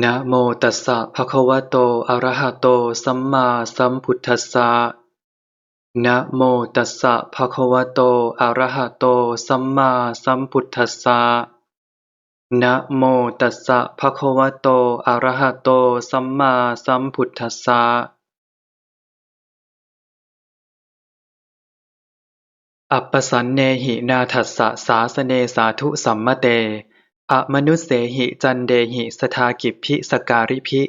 นะโมตัสสะภะคะวะโต อะระหะโต สัมมาสัมพุทธัสสะ นะโมตัสสะภะคะวะโต อะระหะโต สัมมาสัมพุทธัสสะ นะโมตัสสะภะคะวะโต อะระหะโต สัมมาสัมพุทธัสสะ อัปปสันเนหินาทัสสะสาสเนสาธุสัมมเต อมนุเสหิจันเดหิสทากิพพิสการิพิ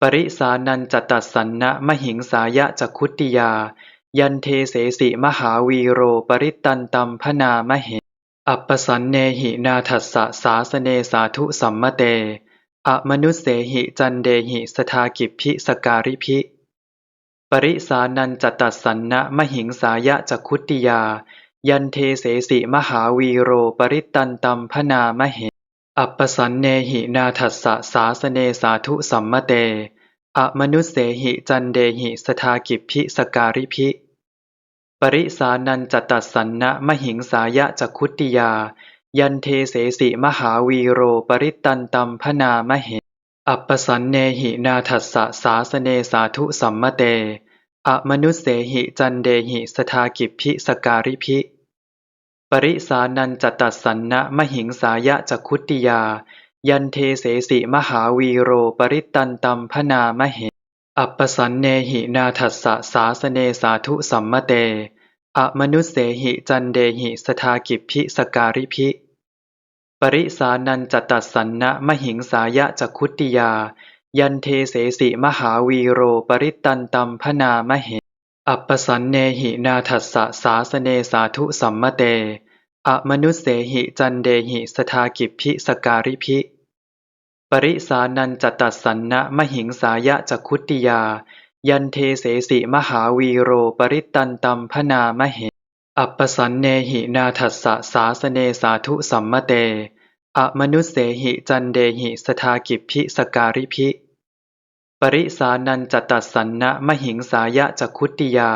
ปริสานันจตัสสันนะมหิงสายะจักคุติยา ยันเทเสสิมหาวีโรปริตันตัมพนามเหอัปปสันเนหินาทัสสะสาสเนสาธุสัมมเตอมนุเสหิจันเดหิสทากิพพิสการิพิ ปริสานันจตัสสันนะมหิงสายะจักคุติยา ยันเทเสสิมหาวีโร ปริตันตัมพนามเห อัปปสันเนหินาทัสสะสาสเนสาธุสัมมเต อมนุสเสหิจันเดหิสทากิพพิสการิพิ ปริสานันจตัสสันนะมหิงสายะจักคุติยา ยันเทเสสิมหาวีโร ปริตันตัมพนามเห อัปปสันเนหินาทัสสะสาสเนสาธุสัมมเต อมนุสเสหิจันเดหิสทากิพพิสการิพิ ปริสานันจตัสสันนะมหิงสายะจักคุตติยา ยันเทเสสิมหาวีโรปริตันตัมพนามเห อัปปสันเนหินาทัสสะสาสเนสาธุสัมมเตอมนุสเสหิจันเดหิสทากิพพิสการิพิ ปริสานันจตัสสันนะมหิงสายะจักคุตติยา ยันเทเสสิมหาวีโรปริตันตัมพนามเห อัปปสันเนหินาทัสสะสาสเนสาธุสัมมเตอมนุสเสหิจันเดหิสทากิพพิสการิพิ ปริสานันจตัสสันนะมหิงสายะจักคุติยา ยันเทเสสิมหาวีโรปริตันตัมพนามเห อัปปสันเนหินาทัสสะสาสเนสาธุสัมมเตอมนุสเสหิจันเดหิสทากิพพิสการิพิ ปริสานันจตัสสันนะมหิงสายะจักคุตติยา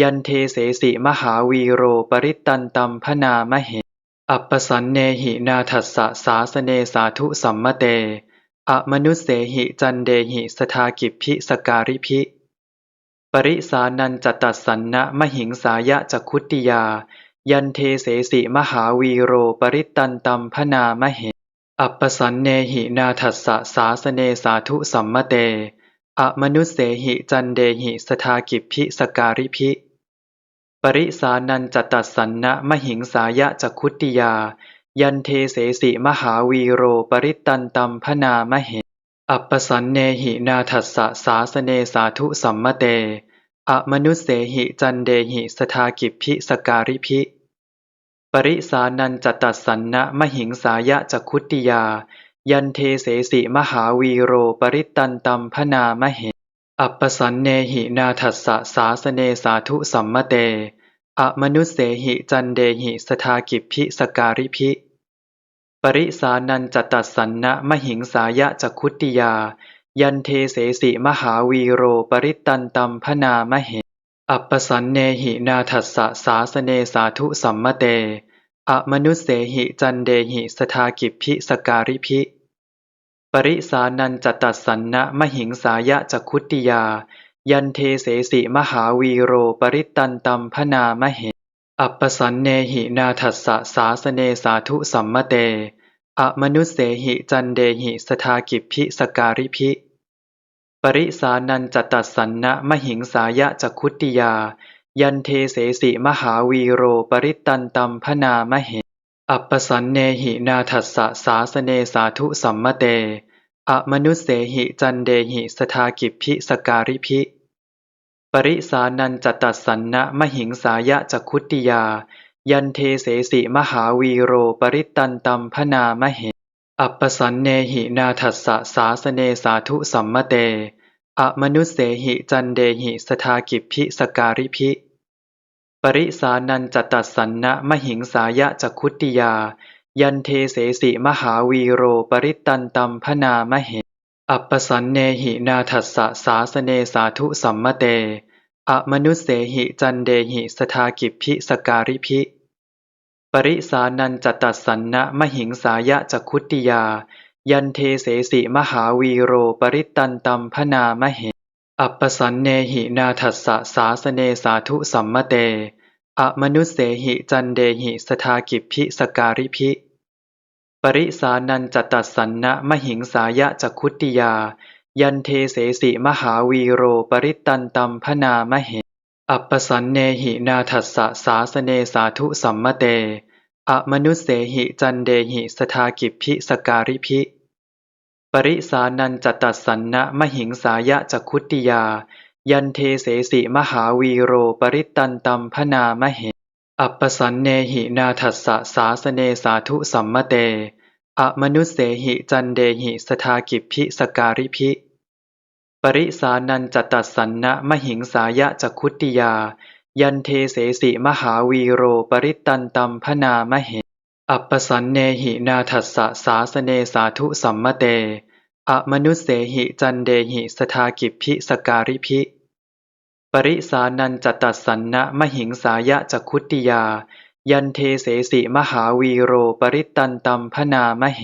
ยันเทเสสิมหาวีโรปริตันตัมพนามเห อัปปสันเนหินาทัสสะสาสเนสาธุสัมมเต อมนุสเสหิจันเดหิสทากิพพิสการิพิปริสานันจตัสสันนะมหิงสายะจักคุตติยา ยันเทเสสิมหาวีโรปริตันตัมพนามเห อัปปสันเนหินาทัสสะสาสเนสาธุสัมมเตอมนุสเสหิจันเดหิสทากิพพิสการิพิ ปริสานันจตัสสันนะมหิงสายะจักคุติยา ยันเทเสสิมหาวีโรปริตันตัมพนามเหอัปปสันเนหินาทัสสะสาสเนสาธุสัมมเตอมนุสเสหิจันเดหิสทากิพิสการิพิ ปริสานันจตัสสันนะมหิงสายะจักคุตติยา ยันเทเสสิมหาวีโรปริตันตัมพนามเห อัปปสันเนหินาทัสสะสาสเนสาธุสัมมเต อมนุสเสหิจันเดหิสทากิพพิสการิพิปริสานันจตัสสันนะมหิงสายะจักคุตติยา ยันเทเสสิมหาวีโรปริตันตัมพนามเห อัปปสันเนหินาทัสสะสาสเนสาธุสัมมเตอมนุสเสหิจันเดหิสทากิพพิสการิพิ ปริสานันจตัสสันนะมหิงสายะจักคุติยา ยันเทเสสิมหาวีโรปริตันตัมพนามเหอัปปสันเนหินาทัสสะสาสเนสาธุสัมมเตอมนุสเสหิจันเดหิสทากิพพิสการิพิ ปริสานันจตัสสันนะมหิงสายะจักคุตติยา ยันเทเสสิมหาวีโรปริตันตัมพนามเห อัปปสันเนหินาทัสสะสาสเนสาธุสัมมเตอมนุสเสหิจันเดหิสทากิพพิสการิพิ ปริสานันจตัสสันนะมหิงสายะจักคุตติยา ยันเทเสสิมหาวีโรปริตันตัมพนามเห อัปปสันเนหินาทัสสะสาสเนสาธุสัมมเตอมนุสเสหิจันเดหิสทากิพพิสการิพิ ปริสานันจตัสสันนะมหิงสายะจักคุติยา ยันเทเสสิมหาวีโรปริตันตัมพนามเหอัปปสันเนหินาทัสสะสาสเนสาธุสัมมเตอมนุสเสหิจันเดหิสทากิพิสการิพิ ปริสานันจตัสสันนะมหิงสายะจักคุตติยา ยันเทเสสิมหาวีโรปริตันตัมพนามเห อัปปสันเนหินาทัสสะสาสเนสาธุสัมมเต อมนุสเสหิจันเดหิสทากิพพิสการิพิปริสานันจตัสสันนะมหิงสายะจักขุตติยา ยันเทเสสิมหาวีโรปริตตันตัมพนามเห อัปปสันเนหินาทัสสะสาสเนสาธุสัมมเตอมนุสเสหิจันเดหิสทากิพพิสการิพิ ปริสานันจตัสสันนะมหิงสายะจักขุติยา ยันเทเสสิมหาวีโรปริตันตัมพนามเห อัปปสันเนหินาทัสสะสาสเนสาธุสัมมเตอมนุสเสหิจันเดหิสทากิพพิสการิพิ ปริสานันจตัสสันนะมหิงสายะจักขุตติยา ยันเทเสสิมหาวีโรปริตันตัมพนามเห อัปปสันเนหินาทัสสะสาสเนสาธุสัมมเต อมนุสเสหิจันเดหิสทากิพพิสการิพิปริสานันจตัสสันนะมหิงสายะจักขุตติยา ยันเทเสสิมหาวีโรปริตตันตัมพนามเห